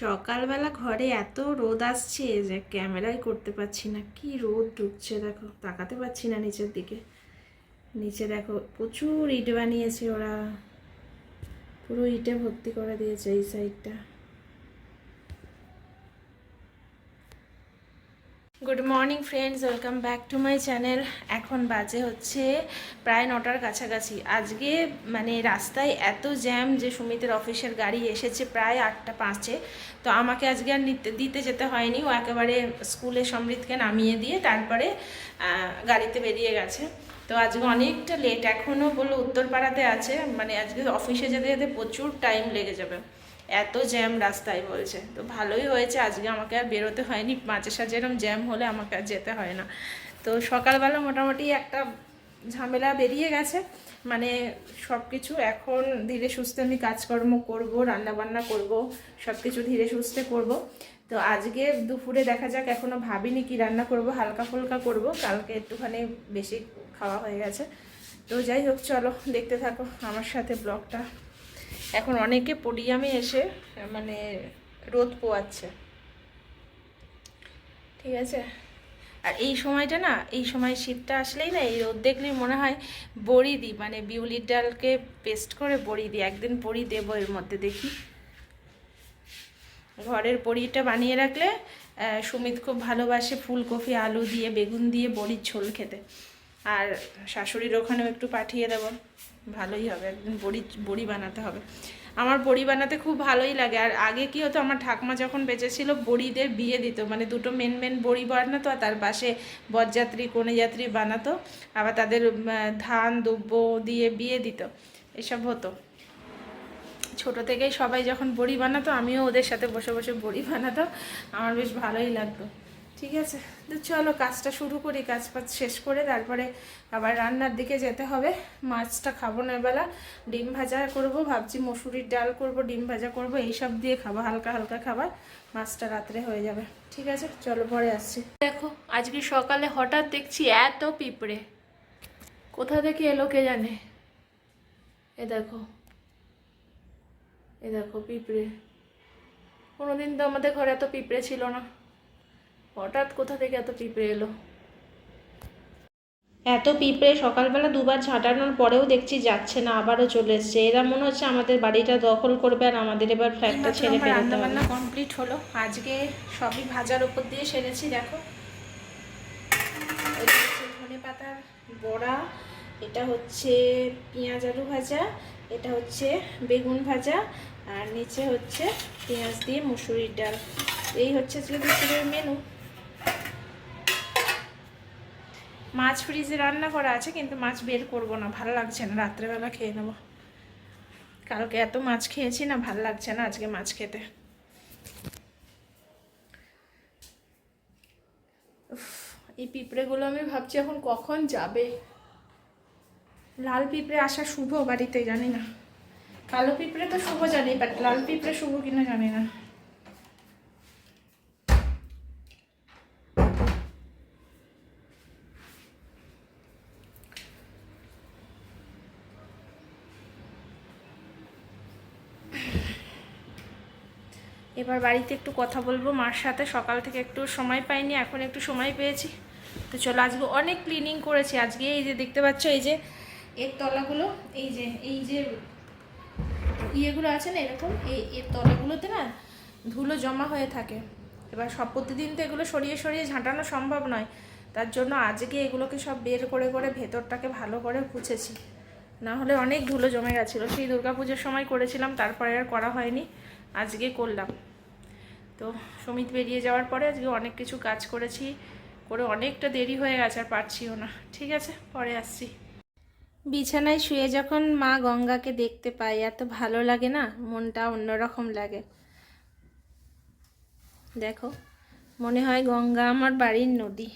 সকালবেলা ঘরে এত রোদ আসছে যে ক্যামেরাই করতে পারছি না। কি রোদ ঢুকছে দেখো, তাকাতে পারছি না নিচের দিকে। নিচে দেখো প্রচুর ইট বানিয়েছে ওরা। পুরো ইটে ভর্তি করে দিয়েছে এই সাইডটা good morning friends welcome back to my channel এখন বাজে হচ্ছে প্রায় নটার কাছাকাছি। আজকে মানে রাস্তায় এত জ্যাম যে সুমিতের অফিসের গাড়ি এসেছে প্রায় আটটা পাঁচে। তো আমাকে আজকে আর নিতে, দিতে যেতে হয়নি। ও একেবারে স্কুলে সমৃদ্ধকে নামিয়ে দিয়ে তারপরে গাড়িতে বেরিয়ে গেছে। তো আজকে অনেকটা লেট এখনও বলল উত্তরপাড়াতে আছে। মানে আজকে অফিসে যেতে যেতে প্রচুর টাইম লেগে যাবে। এত জ্যাম রাস্তায় বলছে। তো ভালোই হয়েছে, আজকে আমাকে আর বেরোতে হয়নি। মাঝে সাঝে এরম জ্যাম হলে আমাকে আর যেতে হয় না। তো সকালবেলা মোটামুটি একটা ঝামেলা বেরিয়ে গেছে। মানে সব কিছু এখন ধীরে সুস্থে আমি কাজকর্ম করব রান্না বান্না করব সব কিছু ধীরে সুস্থে করব। তো আজকে দুপুরে দেখা যাক, এখনও ভাবিনি কি রান্না করব, হালকা ফুলকা করব। কালকে একটুখানি বেশি খাওয়া হয়ে গেছে। তো যাই হোক, চলো দেখতে থাকো আমার সাথে ব্লগটা। এখন অনেকে পোডিয়ামে এসে মানে রোদ পোয়াচ্ছে। ঠিক আছে? আর এই সময়টা না, এই সময় শীতটা আসলেই না, এই রোদ দেখলেই মনে হয় বড়ি দিই মানে বিউলির ডালকে পেস্ট করে বড়ি দিই। একদিন বড়ি দেবো এর মধ্যে দেখি। ঘরের বড়িটা বানিয়ে রাখলে সুমিত খুব ভালোবাসে ফুলকপি, আলু দিয়ে, বেগুন দিয়ে বড়ির ঝোল খেতে। আর শাশুড়ির ওখানেও একটু পাঠিয়ে দেবো। ভালোই হবে একদিন বড়ি বড়ি বানাতে হবে। আমার বড়ি বানাতে খুব ভালোই লাগে। আর আগে কি হতো, আমার ঠাকমা যখন বেঁচে ছিল বড়িদের বিয়ে দিত। মানে দুটো মেন মেন বড়ি বানাতো, আর তার পাশে বরযাত্রী, কনেযাত্রী বানাতো। আবার তাদের ধান দুব্য দিয়ে বিয়ে দিত। এসব হতো। ছোট থেকেই সবাই যখন বড়ি বানাতো, আমিও ওদের সাথে বসে বসে বড়ি বানাতো আমার বেশ ভালোই লাগতো। ঠিক আছে। তো চলো কাজটা শুরু করি, কাজ ফাজ শেষ করে তারপরে আবার রান্নার দিকে যেতে হবে। মাছটা খাব না বেলা ডিম ভাজা করব, ভাবছি মসুরির ডাল করব, ডিম ভাজা করব, এইসব দিয়ে খাব, হালকা হালকা খাবার, মাছটা রাত্রে হয়ে যাবে। ঠিক আছে, চলো পরে আসছি। দেখো, আজকে সকালে হঠাৎ দেখছি এত পিঁপড়ে। কোথা থেকে এলো কে জানে? এ দেখো এ দেখো পিঁপড়ে। কোনোদিন তো আমাদের ঘরে এত পিঁপড়ে ছিল না। হঠাৎ কোথা থেকে এত পিঁপড়ে এলো? এত পিঁপড়ে সকালবেলা দুবার ঝাঁটানোর পরেও দেখছি যাচ্ছে না আবারও চলে এসছে। এরা মনে হচ্ছে আমাদের বাড়িটা দখল করবে আর আমাদের এবার ফ্ল্যাটটা ছেড়ে ফেলতে রান্না বান্না কমপ্লিট হলো। আজকে সবই ভাজার উপর দিয়ে সেরেছি দেখো। এটা হচ্ছে ধনে পাতার বড়া এটা হচ্ছে পেঁয়াজ আলু ভাজা এটা হচ্ছে বেগুন ভাজা আর নিচে হচ্ছে পেঁয়াজ দিয়ে মুসুরির ডাল। এই হচ্ছে আজকে দুপুরের মেনু মাছ ফ্রিজে রান্না করা আছে, কিন্তু মাছ বের করব না, ভালো লাগছে না, রাত্রেবেলা খেয়ে নেব। কালকে এত মাছ খেয়েছি না, ভালো লাগছে না আজকে মাছ খেতে। এই পিঁপড়েগুলো আমি ভাবছি এখন কখন যাবে। লাল পিঁপড়ে আসা শুভ বাড়িতে, জানি না। কালো পিঁপড়ে তো শুভ জানি বাট লাল পিঁপড়ে শুভ কিনা জানি না। এবার বাড়িতে একটু কথা বলব মার সাথে। সকাল থেকে একটু সময় পাইনি, এখন একটু সময় পেয়েছি। তো চলো, আজকে অনেক ক্লিনিং করেছি। আজকে এই যে দেখতে পাচ্ছ, এই যে এর তলাগুলো, এই যে এই যে ইয়েগুলো আছে না এরকম, এই এর তলাগুলোতে না ধুলো জমা হয়ে থাকে। এবার সব প্রতিদিন তো এগুলো সরিয়ে সরিয়ে ঝাঁটানো সম্ভব নয়। তার জন্য আজকে এগুলোকে সব বের করে করে ভেতরটাকে ভালো করে পুছেছি। না হলে অনেক ধুলো জমে গেছিল। সেই দুর্গাপুজোর সময় করেছিলাম, তারপরে আর করা হয়নি। আজকে করলাম। তো সমিত বেরিয়ে যাওয়ার পরে আজকে অনেক কিছু কাজ করেছি, করে অনেকটা দেরি হয়ে গেছে আর পারছিও না। ঠিক আছে, পরে আসছি। বিছানায় শুয়ে যখন মা গঙ্গাকে দেখতে পাই এত ভালো লাগে না? মনটা অন্যরকম লাগে। দেখো, মনে হয় গঙ্গা আমার বাড়ির নদী।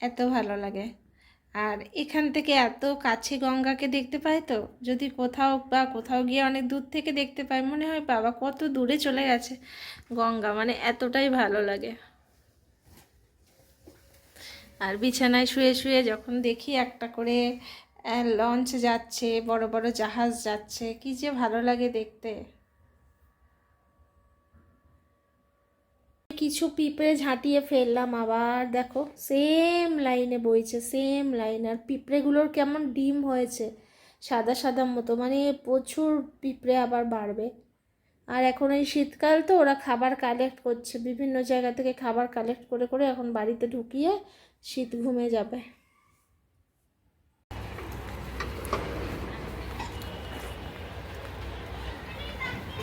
এত ভালো লাগে। আর এখান থেকে এত কাছে গঙ্গাকে দেখতে পাই তো? যদি কোথাও বা কোথাও গিয়ে অনেক দূর থেকে দেখতে পাই, মনে হয় বাবা কত দূরে চলে গেছে গঙ্গা মানে এতটাই ভালো লাগে। আর বিছানায় শুয়ে শুয়ে যখন দেখি একটা করে লঞ্চ যাচ্ছে, বড় বড় জাহাজ যাচ্ছে, কি যে ভালো লাগে দেখতে। কিছু পিঁপড়ে ঝাঁটিয়ে ফেললাম আবার, দেখো সেম লাইনে বইছে সেম লাইন আর পিঁপড়েগুলোর কেমন ডিম হয়েছে, সাদা সাদা মতো মানে প্রচুর পিঁপড়ে আবার বাড়বে। আর এখন এই শীতকাল তো, ওরা খাবার কালেক্ট করছে, বিভিন্ন জায়গা থেকে খাবার কালেক্ট করে করে এখন বাড়িতে ঢুকিয়ে শীত ঘুমে যাবে।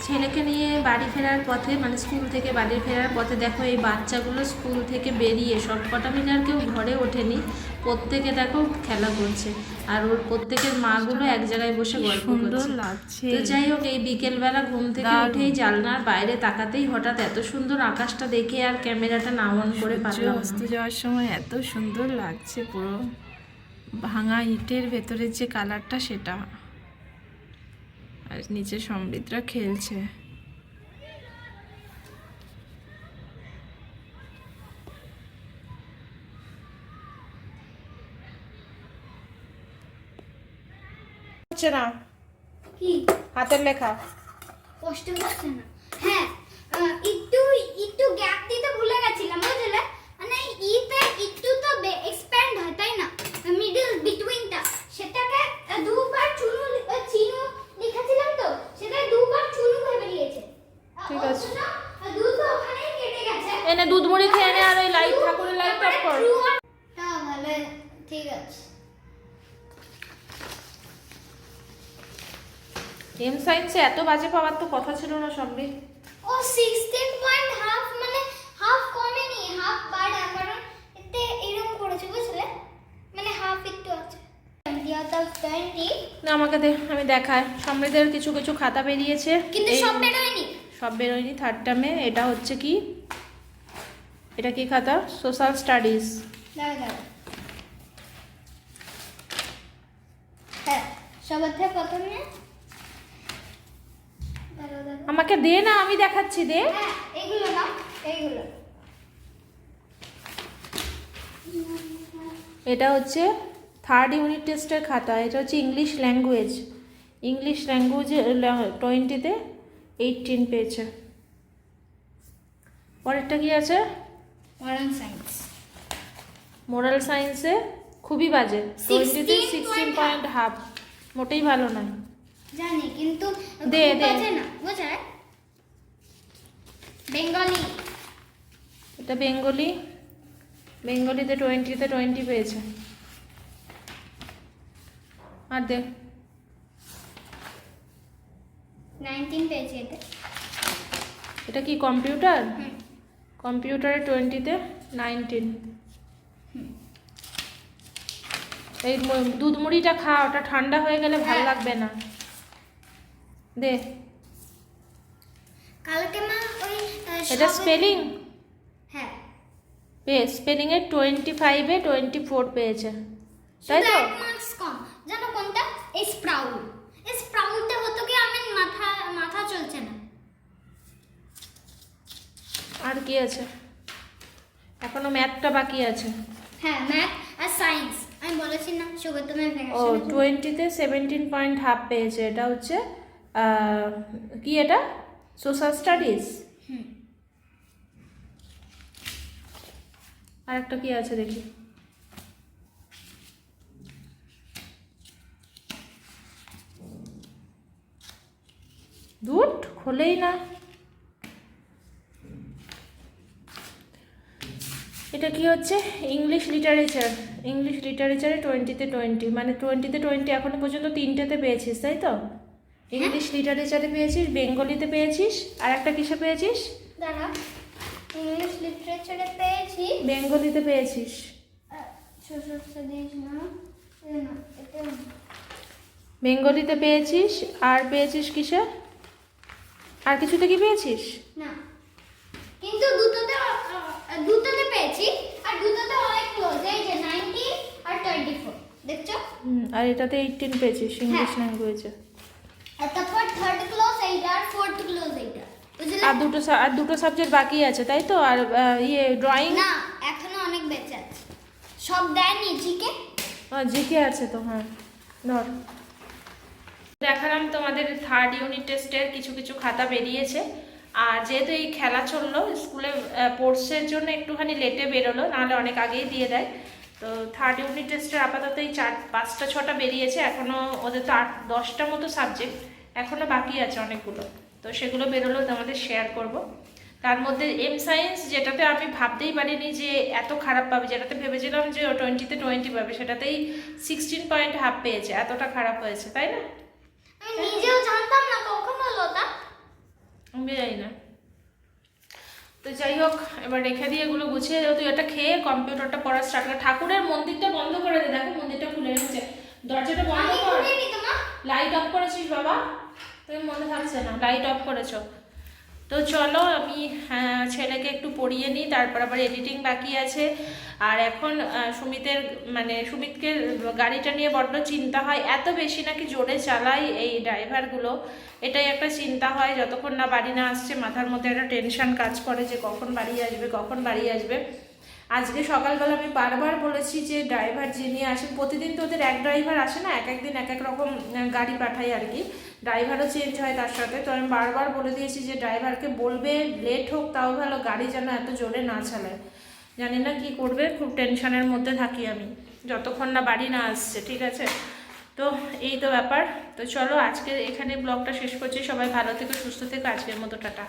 ছেলেকে নিয়ে বাড়ি ফেরার পথে মানে স্কুল থেকে বাড়ি ফেরার পথে দেখো এই বাচ্চাগুলো স্কুল থেকে বেরিয়ে সব কটা মিলে আর কেউ ঘরে ওঠেনি। প্রত্যেকে দেখো খেলা করছে। আর ওর প্রত্যেকের মাগুলো এক জায়গায় বসে গল্প করছে। লাগছে। তো যাই হোক এই বিকেলবেলা ঘুম থেকে। উঠেই জানলার বাইরে তাকাতেই হঠাৎ এত সুন্দর আকাশটা দেখে আর ক্যামেরাটা না অন করে পারলাম অস্ত যাওয়ার সময় এত সুন্দর লাগছে পুরো। ভাঙা ইটের ভেতরের যে কালারটা সেটা। আর নিচে সমৃদ্ধরা খেলছে। হচ্ছে না? কি? হাতের লেখা। কষ্ট হচ্ছে না। হ্যাঁ আহ, একটু একটু গ্যাপ দিতে ভুলে গেছিলাম বুঝলে? মানে ইতে একটু তো এক্সপ্যান্ড হয় তাই না? মিডল বিটুইনটা সেটাকে আহ, দুবার চুনু লি- আহ, চিনু লিখেছিলাম তো সেটা দুবার চুনু ভেবে বেরিয়েছে ঠিক আছে। এনে দুধ মুড়ি খেয়ে নে আর ওই লাইট ঠাকুরের লাইট অফ কর। ঠিক আছে। এম সায়েন্সে এত বাজে পাওয়ার তো কথা ছিল না সবই ও সিক্সটিন পয়েন্ট হাফ মানে হাফ কমেনি হাফ বাড়া কারণ এতে এরকম করেছে বুঝলে? মানে হাফ একটু আছে। না আমাকে দে আমি দেখাই। সমৃদ্ধের কিছু কিছু খাতা বেরিয়েছে। কিন্তু সব বেরোয়নি। সব বেরোয়নি থার্ড টার্মে এটা হচ্ছে কি? এটা কি খাতা? সোশ্যাল স্টাডিজ হ্যাঁ আমাকে দে না আমি দেখাচ্ছি দে। হ্যাঁ না এটা হচ্ছে থার্ড ইউনিট টেস্টের খাতা। এটা হচ্ছে ইংলিশ ল্যাঙ্গুয়েজ ইংলিশ ল্যাঙ্গুয়েজ টোয়েন্টিতে এইটিন পেয়েছে। পরেরটা কি আছে? মডার্ন সায়েন্স মোরাল সায়েন্সে খুবই বাজে। টোয়েন্টিতে সিক্সটিন পয়েন্ট হাফ মোটেই ভালো নয়। জানি কিন্তু দে, দে। না বোঝায় বেঙ্গলি এটা বেঙ্গলি বেঙ্গলিতে টোয়েন্টিতে টোয়েন্টি পেয়েছে। আর দেখ নাইনটিন পেয়েছি এতে। এটা কি কম্পিউটার? কম্পিউটারে টোয়েন্টিতে নাইনটিন। এই ম- দুধ মুড়িটা খা ওটা ঠান্ডা হয়ে গেলে ভালো হ্যাঁ। লাগবে না। দে। কালকে মা ওই এটা স্পেলিং হ্যাঁ। পে স্পেলিংয়ে টোয়েন্টি ফাইভে টোয়েন্টি ফোর পেয়েছে। তাই তো? মার্কস কম। জানো কোনটা? এই স্প্রাউল হতো কি আমার মাথা মাথা চলছে না। আর কি আছে? এখনও ম্যাথটা বাকি আছে। হ্যাঁ ম্যাথ আর সায়েন্স। আমি বলেছি না সুগত তুমি ও টোয়েন্টিতে সেভেন্টিন পয়েন্ট হাফ পেয়েছে। এটা হচ্ছে কি এটা? সোশ্যাল স্টাডিজ হুম। আর একটা কি আছে দেখি। দুধ খোলেই না। এটা কি হচ্ছে? ইংলিশ লিটারেচার ইংলিশ লিটারেচারে টোয়েন্টিতে টোয়েন্টি মানে টোয়েন্টিতে টোয়েন্টি এখনও পর্যন্ত তিনটেতে পেয়েছিস তাই তো? ইংলিশ লিটারেচারে পেয়েছিস বেঙ্গলিতে পেয়েছিস আর একটা কিসে পেয়েছিস? দাঁড়া। ইংলিশ লিটারেচারে পেয়েছি বেঙ্গলিতে পেয়েছিস। বেঙ্গলিতে পেয়েছিস আর পেয়েছিস কিসে? আর কিছুতে কি পেয়েছিস? না। কিন্তু দুটোতে দুটোতে পেয়েছি আর দুটোতে অনেক ক্লোজ এই যে নাইনটি আর টোয়েন্টি ফোর দেখছ? হুম, আর এটাতে এইটিন পেয়েছিস ইংলিশ। ল্যাঙ্গুয়েজে আর তারপর থার্ড ক্লোজ এইটা আর ফোর্থ ক্লোজ এইটা আর দুটো আর দুটো সাবজেক্ট বাকি আছে তাই তো? আর ইয়ে ড্রয়িং না এখনও অনেক বেঁচে আছে। সব দেয়নি জিকে? জিকে আছে তো হ্যাঁ। ধর। দেখালাম তোমাদের থার্ড ইউনিট টেস্টের কিছু কিছু খাতা বেরিয়েছে। আর যেহেতু এই খেলা চলল, স্কুলে স্পোর্টসের জন্য একটুখানি লেটে বেরোলো, নাহলে অনেক আগেই দিয়ে দেয়। তো থার্ড ইউনিট টেস্টের আপাতত এই চার, পাঁচটা, ছটা বেরিয়েছে এখনও ওদের তো আট, দশটা মতো সাবজেক্ট এখনও বাকি আছে অনেকগুলো। তো সেগুলো বেরোলেও তোমাদের শেয়ার করব। তার মধ্যে এম সায়েন্স যেটাতে আমি ভাবতেই পারিনি যে এত খারাপ পাবে, যেটাতে ভেবেছিলাম যে ও টোয়েন্টিতে টোয়েন্টি পাবে, সেটাতেই সিক্সটিন পয়েন্ট হাফ পেয়েছে, এতটা খারাপ হয়েছে, তাই না? নিজেও জানতাম না কখনো লতা আমি জানি না। তো যাই হোক এবার রেখে দিয়ে এগুলো গুছিয়ে। দেবো তুই এটা খেয়ে কম্পিউটারটা পড়া স্টার্ট কর ঠাকুরের মন্দিরটা বন্ধ করে দে। দেখো মন্দিরটা খুলে রেখেছে। দরজাটা বন্ধ কর। লাইট অফ করেছিস বাবা। তুমি মনে থাকছে না। লাইট অফ করেছ। তো চলো আমি ছেলেকে একটু পড়িয়ে নিই, তারপর আবার এডিটিং বাকি আছে। আর এখন সুমিতের মানে সুমিতকে গাড়িটা নিয়ে বড্ড চিন্তা হয়, এত বেশি নাকি জোরে চালায় এই ড্রাইভারগুলো। এটাই একটা চিন্তা হয়, যতক্ষণ না বাড়ি না আসছে, মাথার মধ্যে একটা টেনশন কাজ করে যে কখন বাড়ি আসবে, কখন বাড়ি আসবে। আজকে সকালবেলা আমি বারবার বলেছি যে ড্রাইভার যিনি আসেন, প্রতিদিন তো ওদের এক ড্রাইভার আসে না, এক একদিন এক এক রকম গাড়ি পাঠাই আর কি। ড্রাইভারও চেঞ্জ হয় তার সাথে। তো আমি বারবার বলে দিয়েছি যে ড্রাইভারকে বলবে লেট হোক, তাও ভালো, গাড়ি যেন এত জোরে না চালায়। জানি না কি করবে, খুব টেনশনের মধ্যে থাকি আমি। যতক্ষণ না বাড়ি না আসছে, ঠিক আছে? তো এই তো ব্যাপার। তো চলো আজকে এখানে ব্লগটা শেষ করছি। সবাই ভালো থেকে, সুস্থ থেকো। আজকের মতো টাটা।